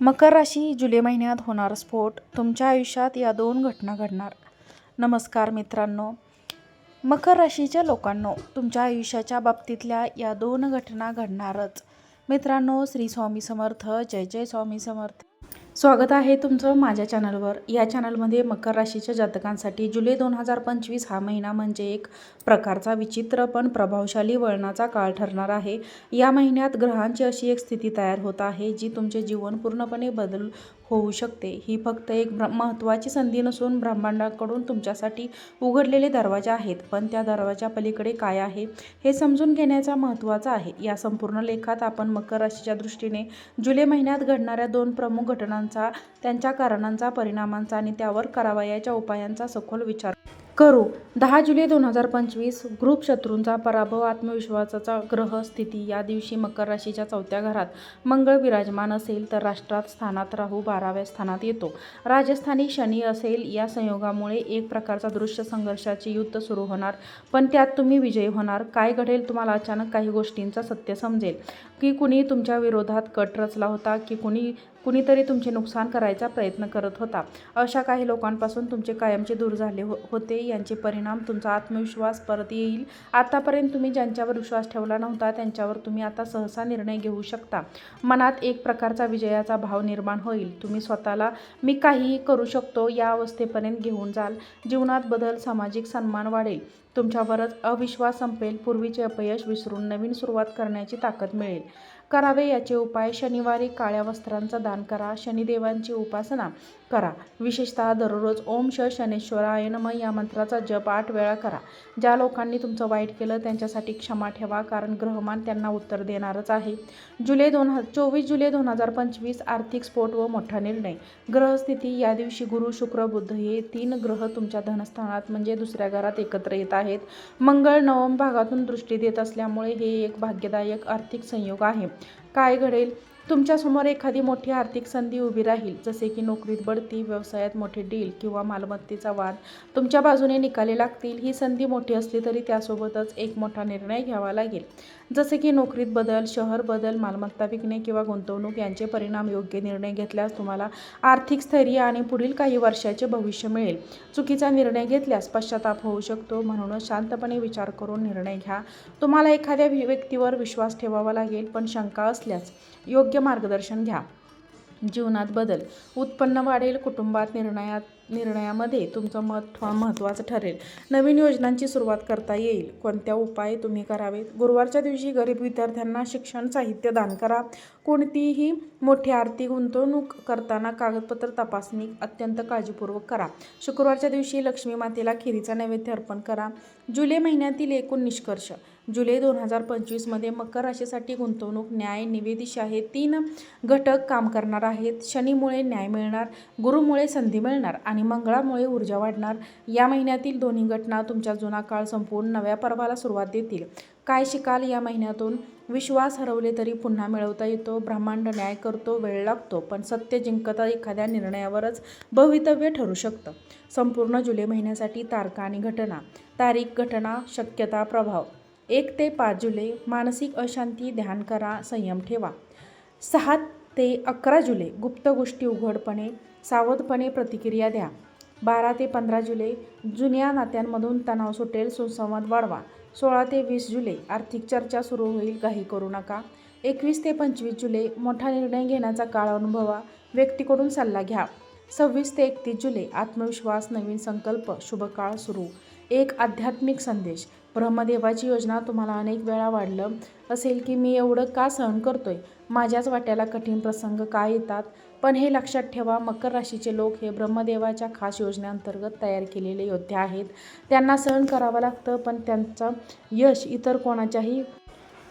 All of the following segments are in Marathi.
मकर राशी जुलै महिन्यात होणार स्फोट. तुमच्या आयुष्यात या दोन घटना घडणार. नमस्कार मित्रांनो. मकर राशीच्या लोकांनो तुमच्या आयुष्याच्या बाबतीतल्या या दोन घटना घडणारच. मित्रांनो श्री स्वामी समर्थ. जय जय स्वामी समर्थ. स्वागत आहे तुमचं माझ्या चॅनलवर. या चॅनलमध्ये मकर राशीच्या जातकांसाठी जुलै दोन हजार पंचवीस हा महिना म्हणजे एक प्रकारचा विचित्र पण प्रभावशाली वळणाचा काळ ठरणार आहे. या महिन्यात ग्रहांची अशी एक स्थिती तयार होत आहे जी तुमचे जीवन पूर्णपणे बदल होऊ शकते. ही फक्त एक ब्र महत्त्वाची संधी नसून ब्रह्मांडाकडून तुमच्यासाठी उघडलेले दरवाजे आहेत. पण त्या दरवाजा पलीकडे काय आहे हे समजून घेण्याचा महत्त्वाचा आहे. या संपूर्ण लेखात आपण मकर राशीच्या दृष्टीने जुलै महिन्यात घडणाऱ्या दोन प्रमुख घटनांचा त्यांच्या कारणांचा परिणामांचा आणि त्यावर करावयाच्या उपायांचा सखोल विचार करू. दहा जुलै दोन हजार पंचवीस ग्रुप शत्रूंचा पराभव आत्मविश्वासाचा ग्रह स्थिती या दिवशी मकर राशीच्या चौथ्या घरात मंगळ विराजमान असेल तर राष्ट्रात स्थानात राहू बाराव्या स्थानात येतो. राजस्थानी शनी असेल या संयोगामुळे एक प्रकारचा दृश्य संघर्षाचे युद्ध सुरू होणार. पण त्यात तुम्ही विजयी होणार. काय घडेल तुम्हाला अचानक काही गोष्टींचा सत्य समजेल. की कुणी तुमच्या विरोधात कट रचला होता की कुणी कुणीतरी तुमचे नुकसान करायचा प्रयत्न करत होता. अशा काही लोकांपासून तुमचे कायमचे दूर झाले हो होते. यांचे परिणाम तुमचा आत्मविश्वास परत येईल. आतापर्यंत तुम्ही ज्यांच्यावर विश्वास ठेवला नव्हता त्यांच्यावर तुम्ही आता सहसा निर्णय घेऊ शकता. मनात एक प्रकारचा विजयाचा भाव निर्माण होईल. तुम्ही स्वतःला मी काहीही करू शकतो या अवस्थेपर्यंत घेऊन जाल. जीवनात बदल सामाजिक सन्मान वाढेल. तुमच्यावरच अविश्वास संपेल. पूर्वीचे अपयश विसरून नवीन सुरुवात करण्याची ताकद मिळेल. करावे याचे उपाय शनिवारी काळ्या वस्त्रांचं दान करा शनिदेवांची उपासना करा. विशेषतः दररोज ओम श शनेश्वराय नम या मंत्राचा जप आठ वेळा करा. ज्या लोकांनी तुमचं वाईट केलं त्यांच्यासाठी क्षमा ठेवा कारण ग्रहमान त्यांना उत्तर देणारच आहे. जुलै दोन हजार चोवीस जुलै दोन हजार पंचवीस आर्थिक स्फोट व मोठा निर्णय. ग्रहस्थिती या दिवशी गुरु शुक्र बुद्ध हे तीन ग्रह तुमच्या धनस्थानात म्हणजे दुसऱ्या घरात एकत्र येत आहेत. मंगळ नवम भागातून दृष्टी देत असल्यामुळे हे एक भाग्यदायक आर्थिक संयोग आहे. काय घडेल? तुमच्यासमोर एखादी मोठी आर्थिक संधी उभी राहील जसे की नोकरीत बढती व्यवसायात मोठे डील किंवा मालमत्तेचा वाद तुमच्या बाजूने निकाले लागतील ही संधी मोठी असली तरी त्यासोबतच एक मोठा निर्णय घ्यावा लागेल. जसे की नोकरीत बदल शहर बदल मालमत्ता विकणे किंवा गुंतवणूक यांचे परिणाम योग्य निर्णय घेतल्यास तुम्हाला आर्थिक स्थैर्य आणि पुढील काही वर्षाचे भविष्य मिळेल. चुकीचा निर्णय घेतल्यास पश्चाताप होऊ शकतो म्हणूनच शांतपणे विचार करून निर्णय घ्या. तुम्हाला एखाद्या व्यक्तीवर विश्वास ठेवावा लागेल पण शंका असल्यास योग्य मार्गदर्शन घ्या. जीवनात बदल. उत्पन्न वाढेल कुटुंबात निर्णयात निर्णयामध्ये तुमचं मत महत्त्वाचं ठरेल. नवीन योजनांची सुरुवात करता येईल. कोणत्या उपाय तुम्ही करावेत? गुरुवारच्या दिवशी गरीब विद्यार्थ्यांना शिक्षण साहित्य दान करा. कोणतीही मोठी आर्थिक गुंतवणूक करताना कागदपत्र तपासणी अत्यंत काळजीपूर्वक करा. शुक्रवारच्या दिवशी लक्ष्मी मातेला खिरीचा नैवेद्य अर्पण करा. जुलै महिन्यातील एकूण निष्कर्ष. जुलै दोन हजार पंचवीसमध्ये मकर राशीसाठी गुंतवणूक न्याय निवेदिशा हे तीन घटक काम करणार आहेत. शनीमुळे न्याय मिळणार गुरुमुळे संधी मिळणार आणि मंगळामुळे ऊर्जा वाढणार. या महिन्यातील दोन्ही घटना तुमच्या जुना काळ संपवून नव्या पर्वाला सुरुवात देतील. काय शिकाल या महिन्यातून? विश्वास हरवले तरी पुन्हा मिळवता येतो. ब्रह्मांड न्याय करतो वेळ लागतो पण सत्य जिंकता एखाद्या निर्णयावरच भवितव्य ठरू शकतं. संपूर्ण जुलै महिन्यासाठी तारका आणि घटना. तारीख घटना शक्यता प्रभाव. एक ते पाच जुलै मानसिक अशांती ध्यान करा संयम ठेवा. सहा ते अकरा जुलै गुप्त गोष्टी उघडपणे सावधपणे प्रतिक्रिया द्या. बारा ते पंधरा जुलै जुन्या नात्यांमधून तणाव सुटेल सुसंवाद वाढवा. सोळा ते वीस जुलै आर्थिक चर्चा सुरू होईल काही करू नका. एकवीस ते पंचवीस जुलै मोठा निर्णय घेण्याचा काळ अनुभवा व्यक्तीकडून सल्ला घ्या. सव्वीस ते एकतीस जुलै आत्मविश्वास नवीन संकल्प शुभकाळ सुरू. एक आध्यात्मिक संदेश. ब्रह्मदेवाची योजना तुम्हाला अनेक वेळा वाढलं असेल की मी एवढं का सहन करतोय? माझ्याच वाट्याला कठीण प्रसंग का येतात? पण हे लक्षात ठेवा मकर राशीचे लोक हे ब्रह्मदेवाच्या खास योजनेअंतर्गत तयार केलेले योद्धे आहेत. त्यांना सहन करावं लागतं पण त्यांचं यश इतर कोणाच्याही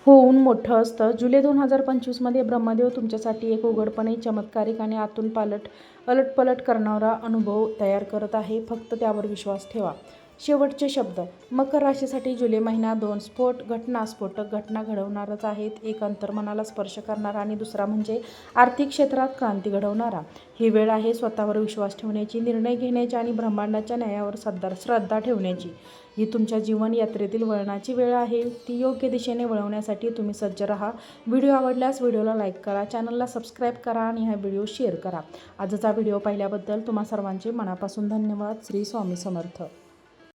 होऊन मोठं असतं. जुलै दोन हजार पंचवीसमध्ये ब्रह्मदेव तुमच्यासाठी एक उघडपणे चमत्कारिक आणि आतून पालट अलटपलट करणारा अनुभव तयार करत आहे. फक्त त्यावर विश्वास ठेवा. शेवटचे शब्द. मकर राशीसाठी जुलै महिना दोन स्फोट घटना स्फोटक घटना घडवणारच आहेत. एक अंतर्मनाला स्पर्श करणारा आणि दुसरा म्हणजे आर्थिक क्षेत्रात क्रांती घडवणारा. ही वेळ आहे स्वतःवर विश्वास ठेवण्याची निर्णय घेण्याची आणि ब्रह्मांडाच्या न्यायावर सद्दा श्रद्धा ठेवण्याची. ही तुमच्या जीवन यात्रेतील वळणाची वेळ आहे. ती योग्य दिशेने वळवण्यासाठी तुम्ही सज्ज राहा. व्हिडिओ आवडल्यास व्हिडिओला लाईक करा चॅनलला सबस्क्राईब करा आणि हा व्हिडिओ शेअर करा. आजचा व्हिडिओ पाहिल्याबद्दल तुम्हा सर्वांचे मनापासून धन्यवाद. श्री स्वामी समर्थ.